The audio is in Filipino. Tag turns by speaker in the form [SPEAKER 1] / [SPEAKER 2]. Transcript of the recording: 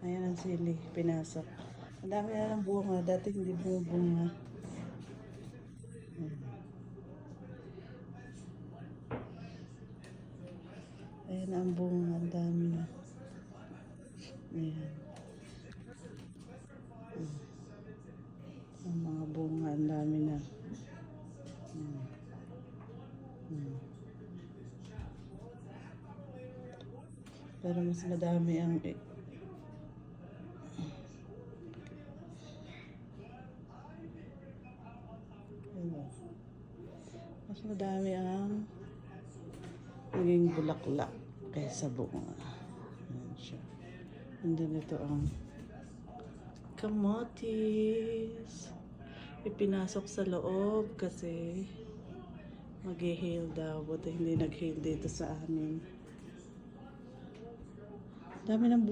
[SPEAKER 1] Ayan ang sili, pinasok. Ang dami na ng bunga, dati hindi bumubunga. Hmm. Ayan ang bunga, ang dami na. Ayan. Hmm. Ang mga bunga, ang dami na. Hmm. Pero mas madami ang madami ang naging bulaklak kaysa bunga. Ayan siya. And then ito ang kamotis. Ipinasok sa loob kasi mag-heal daw. Buti hindi nag-heal dito sa amin. Dami ng